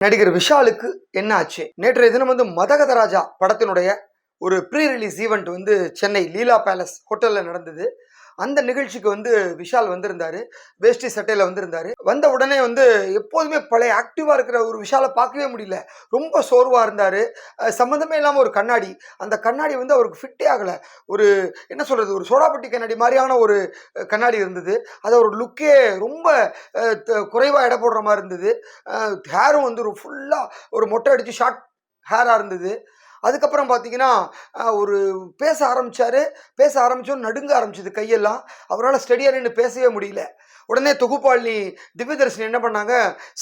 நடிகர் விஷாலுக்கு என்ன ஆச்சு நேற்றைய தினம் வந்து மதகதராஜா படத்தினுடைய ஒரு ப்ரீ ரிலீஸ் ஈவெண்ட் வந்து சென்னை லீலா பேலஸ் ஹோட்டலில் நடந்தது. அந்த நிகழ்ச்சிக்கு வந்து விஷால் வந்திருந்தார் வேஷ்டி சட்டையில் வந்திருந்தார். வந்த உடனே வந்து எப்போதுமே பழைய ஆக்டிவாக இருக்கிற ஒரு விஷாலை பார்க்கவே முடியல. ரொம்ப சோர்வாக இருந்தார். சம்மந்தமே இல்லாமல் ஒரு கண்ணாடி. அந்த கண்ணாடி வந்து அவருக்கு ஃபிட்டே ஆகலை. ஒரு என்ன சொல்கிறது ஒரு சோடாப்பட்டி கண்ணாடி மாதிரியான ஒரு கண்ணாடி இருந்தது. அது ஒரு லுக்கே ரொம்ப குறைவாக எடை போடுற மாதிரி இருந்தது. ஹேரும் வந்து ஒரு ஃபுல்லாக ஒரு மொட்டை அடித்து ஷார்ட் ஹேராக இருந்தது. அதுக்கப்புறம் பார்த்தீங்கன்னா ஒரு பேச ஆரம்பித்தார் பேச ஆரம்பித்தோன்னு நடுங்க ஆரம்பிச்சது கையெல்லாம். அவரால் ஸ்டெடியாக நின்று பேசவே முடியல. உடனே தொகுப்பாளினி திவ்யதர்ஷினி என்ன பண்ணாங்க?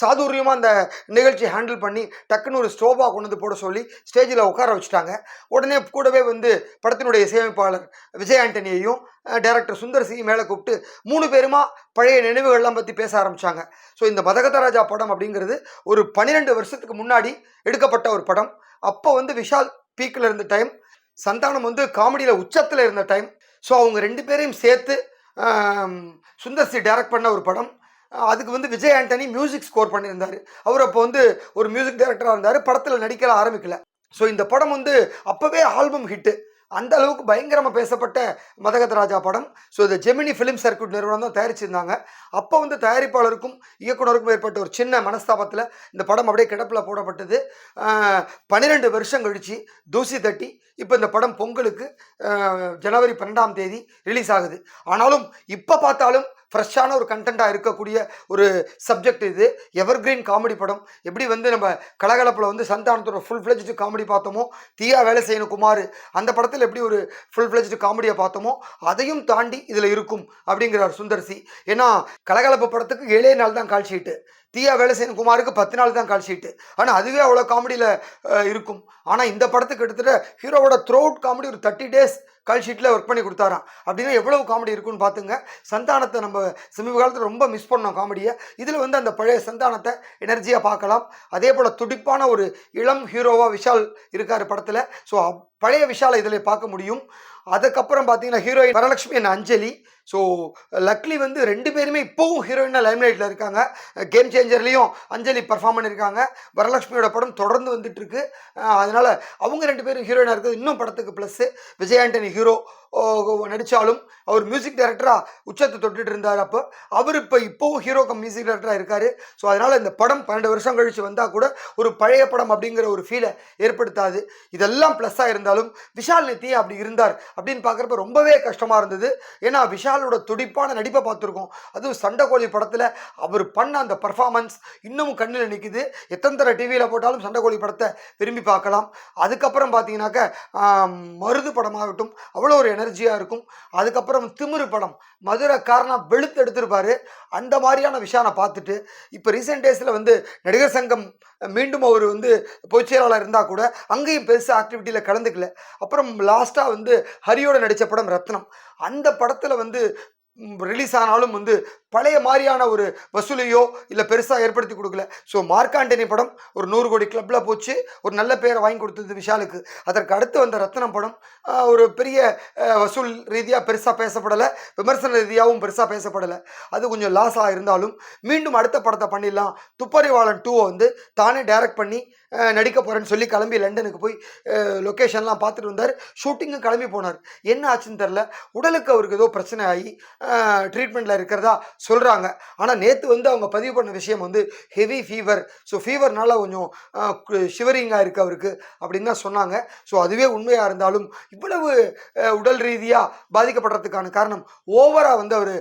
சாதுரியமாக அந்த நிகழ்ச்சி ஹேண்டில் பண்ணி டக்குன்னு ஒரு ஸ்டோபா கொண்டு வந்து போட சொல்லி ஸ்டேஜில் உட்கார வச்சுட்டாங்க. உடனே கூடவே வந்து படத்தினுடைய இசையமைப்பாளர் விஜய் ஆண்டனியையும் டைரக்டர் சுந்தர் சி மேலே கூப்பிட்டு மூணு பேருமா பழைய நினைவுகள்லாம் பற்றி பேச ஆரம்பித்தாங்க ஸோ இந்த மதகத ராஜா படம் அப்படிங்கிறது ஒரு பன்னிரெண்டு வருஷத்துக்கு முன்னாடி எடுக்கப்பட்ட ஒரு படம். அப்போ வந்து விஷால் பீக்கில் இருந்த டைம் சந்தானம் வந்து காமெடியில் உச்சத்தில் இருந்த டைம் ஸோ அவங்க ரெண்டு பேரையும் சேர்த்து சுந்தர்சி சுந்தர் சி டைரக்ட் பண்ண ஒரு படம். அதுக்கு வந்து விஜய் ஆண்டனி மியூசிக் ஸ்கோர் பண்ணியிருந்தார். அவர் அப்போ வந்து ஒரு மியூசிக் டைரக்டராக இருந்தார். படத்தில் நடிக்கல ஆரம்பிக்கல. ஸோ இந்த படம் வந்து அப்போவே ஆல்பம் ஹிட்டு அந்த அளவுக்கு பயங்கரமாக பேசப்பட்ட மதகத ராஜா படம். ஸோ இந்த ஜெமினி ஃபிலிம் சர்க்யூட் நிறுவனம் தான் தயாரிச்சிருந்தாங்க. அப்போ வந்து தயாரிப்பாளருக்கும் இயக்குனருக்கும் ஏற்பட்ட ஒரு சின்ன மனஸ்தாபத்தில் இந்த படம் அப்படியே கிடப்பில் போடப்பட்டது. பன்னிரெண்டு வருஷம் கழிச்சு தூசி தட்டி இப்போ இந்த படம் பொங்கலுக்கு ஜனவரி பன்னெண்டாம் தேதி ரிலீஸ் ஆகுது. ஆனாலும் இப்போ பார்த்தாலும் ஃப்ரெஷ்ஷான ஒரு கண்டென்ட்டாக இருக்கக்கூடிய ஒரு சப்ஜெக்ட் இது. எவர்கிரீன் காமெடி படம். எப்படி வந்து நம்ம கலகலப்பில் வந்து சந்தானத்தோட ஃபுல் ஃப்ளெஜ்டு காமெடி பார்த்தோமோ தீயா வேலை செய்யணும் குமார் அந்த படத்தில் எப்படி ஒரு ஃபுல் ஃப்ளெஜ்டு காமெடியை பார்த்தோமோ அதையும் தாண்டி இதில் இருக்கும் அப்படிங்கிறார் சுந்தர்சி ஏன்னா கலகலப்பு படத்துக்கு ஏழே நாள் தான் கால் ஷீட்டு. தீயா வேலை செய்யணும் குமாருக்கு பத்து நாள் தான் கால் ஷீட்டு. ஆனால் அதுவே அவ்வளோ காமெடியில் இருக்கும். ஆனால் இந்த படத்துக்கு கிட்டத்தட்ட ஹீரோவோட த்ரோ அவுட் காமெடி ஒரு தேர்ட்டி டேஸ் கால் ஷீட்டில் ஒர்க் பண்ணி கொடுத்தாராம். அப்படின்னா எவ்வளவு காமெடி இருக்குன்னு பார்த்துங்க சந்தானத்தை நம்ம சமீப காலத்தில் ரொம்ப மிஸ் பண்ணோம் காமெடியை. இதில் வந்து அந்த பழைய சந்தானத்தை எனர்ஜியாக பார்க்கலாம் அதே போல் துடிப்பான ஒரு இளம் ஹீரோவாக விஷால் இருக்கார் படத்தில். ஸோ பழைய விஷாலை இதில் பார்க்க முடியும். அதுக்கப்புறம் பார்த்தீங்கன்னா heroine Varalakshmi and Anjali. So luckily வந்து ரெண்டு பேருமே இப்போவும் ஹீரோயினாக லைம்லைட்டில் இருக்காங்க. கேம் சேஞ்சர்லேயும் அஞ்சலி பர்ஃபார்ம் பண்ணியிருக்காங்க வரலட்சுமியோட படம் தொடர்ந்து வந்துட்டுருக்கு அதனால் அவங்க ரெண்டு பேரும் ஹீரோயினாக இருக்குது இன்னும் படத்துக்கு ப்ளஸ்ஸு விஜய் ஆண்டனி ஹீரோ நடித்தாலும் அவர் மியூசிக் டைரக்டராக உச்சத்தை தொட்டுட்டு இருந்தார் அப்போ. அவர் இப்போ இப்போவும் ஹீரோ மியூசிக் டைரக்டராக இருக்கார். ஸோ அதனால் இந்த படம் பன்னெண்டு வருஷம் கழித்து வந்தால் கூட ஒரு பழைய படம் அப்படிங்கிற ஒரு ஃபீலை ஏற்படுத்தாது. இதெல்லாம் ப்ளஸ்ஸாக இருந்தாலும் விஷால் நித்தி அப்படி இருந்தார் அப்படின்னு பார்க்குறப்ப ரொம்பவே கஷ்டமாக இருந்தது. ஏன்னா விஷாலோட துடிப்பான நடிப்பை பார்த்துருக்கோம். அதுவும் சண்டைக்கோழி படத்தில் அவர் பண்ண அந்த பர்ஃபார்மன்ஸ் இன்னமும் கண்ணில் நிற்கிது எத்தனை தர டிவியில் போட்டாலும் சண்டைக்கோழி படத்தை விரும்பி பார்க்கலாம். அதுக்கப்புறம் பார்த்தீங்கன்னாக்க மருது படமாகட்டும் அவ்வளோ ஒரு எனர்ஜியாக இருக்கும். அதுக்கப்புறம் திமிரு படம். மதுரை காரணம் வெளுத்து எடுத்திருப்பாரு. அந்த மாதிரியான விஷயம் நான் பார்த்துட்டு இப்போ ரீசெண்ட் டேஸில் வந்து நடிகர் சங்கம் மீண்டும் அவர் வந்து பொதுச் செயலாளர் இருந்தால் கூட அங்கேயும் பெருசாக ஆக்டிவிட்டியில் கலந்துக்கல. அப்புறம் லாஸ்ட்டாக வந்து ஹரியோட நடித்த படம் ரத்னம். அந்த படத்தில் வந்து ரிலீஸ் ஆனாலும் வந்து பழைய மாதிரியான ஒரு வசூலையோ இல்லை பெருசாக ஏற்படுத்தி கொடுக்கல. ஸோ மார்க்காண்டனி படம் ஒரு நூறு கோடி கிளப்பில் போச்சு. ஒரு நல்ல பேரை வாங்கி கொடுத்தது விஷாலுக்கு. அதற்கு அடுத்து வந்த ரத்னம் படம் ஒரு பெரிய வசூல் ரீதியாக பெருசாக பேசப்படலை. விமர்சன ரீதியாகவும் பெருசாக பேசப்படலை. அது கொஞ்சம் லாஸாக இருந்தாலும் மீண்டும் அடுத்த படத்தை பண்ணிடலாம். துப்பறிவாளன் டூவை வந்து தானே டைரக்ட் பண்ணி நடிக்க போகிறேன்னு சொல்லி கிளம்பி லண்டனுக்கு போய் லொக்கேஷன்லாம் பார்த்துட்டு வந்தார். ஷூட்டிங்கும் கிளம்பி போனார். என்ன ஆச்சுன்னு தெரில உடலுக்கு அவருக்கு ஏதோ பிரச்சனை ஆகி ட்ரீட்மெண்ட்டில் இருக்கிறதா சொல்கிறாங்க ஆனால் நேற்று வந்து அவங்க பதிவு பண்ண விஷயம் வந்து ஹெவி ஃபீவர் ஸோ ஃபீவர்னால கொஞ்சம் ஷிவரிங்காக இருக்குது அவருக்கு அப்படின்னு தான் சொன்னாங்க. ஸோ அதுவே உண்மையாக இருந்தாலும் இவ்வளவு உடல் ரீதியாக பாதிக்கப்படுறதுக்கான காரணம் ஓவராக வந்து அவர்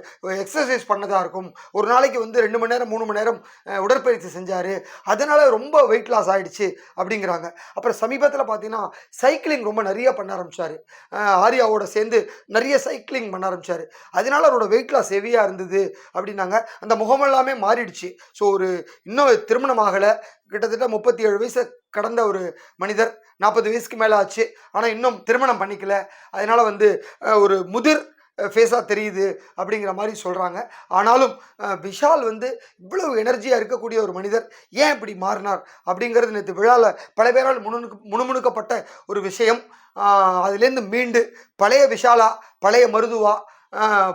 எக்ஸசைஸ் பண்ணதாக இருக்கும். ஒரு நாளைக்கு வந்து ரெண்டு மணி நேரம் மூணு மணி நேரம் உடற்பயிற்சி செஞ்சார். அதனால் ரொம்ப வெயிட் லாஸ் ஆயிடுச்சு அப்படிங்கிறாங்க. அப்புறம் சமீபத்தில் பார்த்தீங்கன்னா சைக்கிளிங் ரொம்ப நிறைய பண்ண ஆரம்பித்தார் ஆர்யாவோட சேர்ந்து நிறைய சைக்கிளிங் பண்ண ஆரம்பிச்சார். அதனால அவரோட வெயிட் லாஸ் ஹெவியாக இருந்தது அப்படின்னாங்க. அந்த முகமெல்லாமே மாறிடுச்சு. ஸோ ஒரு இன்னும் திருமணம் ஆகலை. கிட்டத்தட்ட முப்பத்தி ஏழு வயசு கடந்த ஒரு மனிதர். நாற்பது வயசுக்கு மேலே ஆச்சு. ஆனால் இன்னும் திருமணம் பண்ணிக்கல. அதனால் வந்து ஒரு முதிர் ஃபேஸாக தெரியுது அப்படிங்கிற மாதிரி சொல்கிறாங்க ஆனாலும் விஷால் வந்து இவ்வளவு எனர்ஜியாக இருக்கக்கூடிய ஒரு மனிதர் ஏன் இப்படி மாறினார் அப்படிங்கிறது நேற்று விழாவில் பல பேரால் முணுமுணுக்கு முணுமுணுக்கப்பட்ட ஒரு விஷயம். அதுலேருந்து மீண்டு பழைய விஷாலா பழைய மருதுவா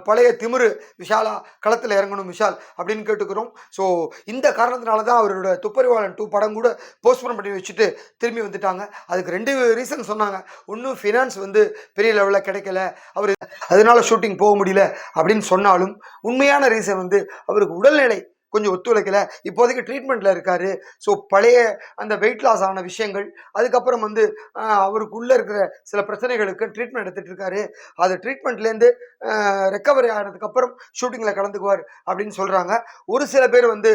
பழைய திமிரு விஷாலா களத்தில் இறங்கணும் விஷால் அப்படின்னு கேட்டுக்கிறோம். ஸோ இந்த காரணத்தினால தான் அவரோட துப்பறிவாளன் டூ படம் கூட போஸ்ட்போன் பண்ணி வச்சுட்டு திரும்பி வந்துட்டாங்க. அதுக்கு ரெண்டு ரீசன் சொன்னாங்க. ஒன்றும் ஃபினான்ஸ் வந்து பெரிய லெவலில் கிடைக்கல. அவர் அதனால ஷூட்டிங் போக முடியல அப்படின்னு சொன்னாலும் உண்மையான ரீசன் வந்து அவருக்கு உடல்நிலை கொஞ்சம் ஒத்துழைக்கல. இப்போதைக்கு ட்ரீட்மெண்ட்டில் இருக்காரு. ஸோ பழைய அந்த வெயிட் லாஸ் ஆன விஷயங்கள் அதுக்கப்புறம் வந்து அவருக்குள்ளே இருக்கிற சில பிரச்சனைகளுக்கு ட்ரீட்மெண்ட் எடுத்துகிட்டு இருக்காரு. அது ட்ரீட்மெண்ட்லேருந்து ரெக்கவரி ஆனதுக்கப்புறம் ஷூட்டிங்கில் கலந்துக்குவார் அப்படின்னு சொல்கிறாங்க ஒரு சில பேர் வந்து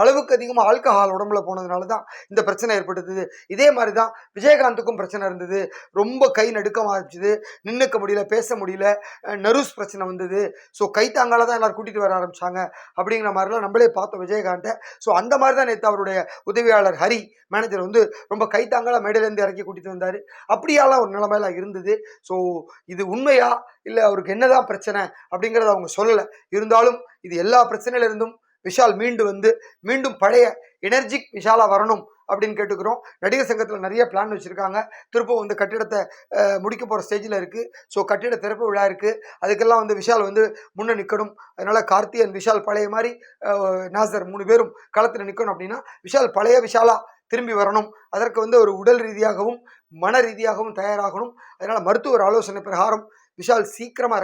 அளவுக்கு அதிகமாக ஆல்கஹால் உடம்புல போனதுனால தான் இந்த பிரச்சனை ஏற்பட்டது இதே மாதிரி தான் விஜயகாந்துக்கும் பிரச்சனை இருந்தது. ரொம்ப கை நடுக்கமாக இருந்துச்சு. நின்றுக்க முடியல பேச முடியல. நருஸ் பிரச்சனை வந்தது. ஸோ கை தாங்கால தான் எல்லோரும் கூட்டிகிட்டு வர ஆரம்பிச்சாங்க. அப்படிங்கிற மாதிரிலாம் நம்மளே பார்த்தோம் விஜயகாந்தை. ஸோ அந்த மாதிரி தான் நேற்று அவருடைய உதவியாளர் ஹரி மேனேஜர் வந்து ரொம்ப கை மேடையிலேருந்து இறக்கி கூட்டிகிட்டு வந்தார். அப்படியாலாம் ஒரு நிலைமையெல்லாம் இருந்தது. ஸோ இது உண்மையா? இல்லை அவருக்கு என்னதான் பிரச்சனை? அப்படிங்கிறத அவங்க சொல்லலை. இருந்தாலும் இது எல்லா பிரச்சனையிலிருந்தும் விஷால் மீண்டு வந்து மீண்டும் பழைய எனர்ஜிக் விஷாலாக வரணும் அப்படின்னு கேட்டுக்கிறோம். நடிகர் சங்கத்தில் நிறைய பிளான் வச்சுருக்காங்க. திருப்பவும் வந்து கட்டிடத்தை முடிக்க போகிற ஸ்டேஜில் இருக்குது ஸோ கட்டிட திறப்பு விழா இருக்குது அதுக்கெல்லாம் வந்து விஷால் வந்து முன்னே நிற்கணும் அதனால் கார்த்தி அண்ட் விஷால் பழைய மாதிரி நாசர் மூணு பேரும் களத்தில் நிற்கணும் அப்படின்னா விஷால் பழைய விஷாலாக திரும்பி வரணும். அதற்கு வந்து ஒரு உடல் ரீதியாகவும் மன ரீதியாகவும் தயாராகணும். அதனால் மருத்துவர் ஆலோசனை பிரகாரம் விஷால் சீக்கிரமாக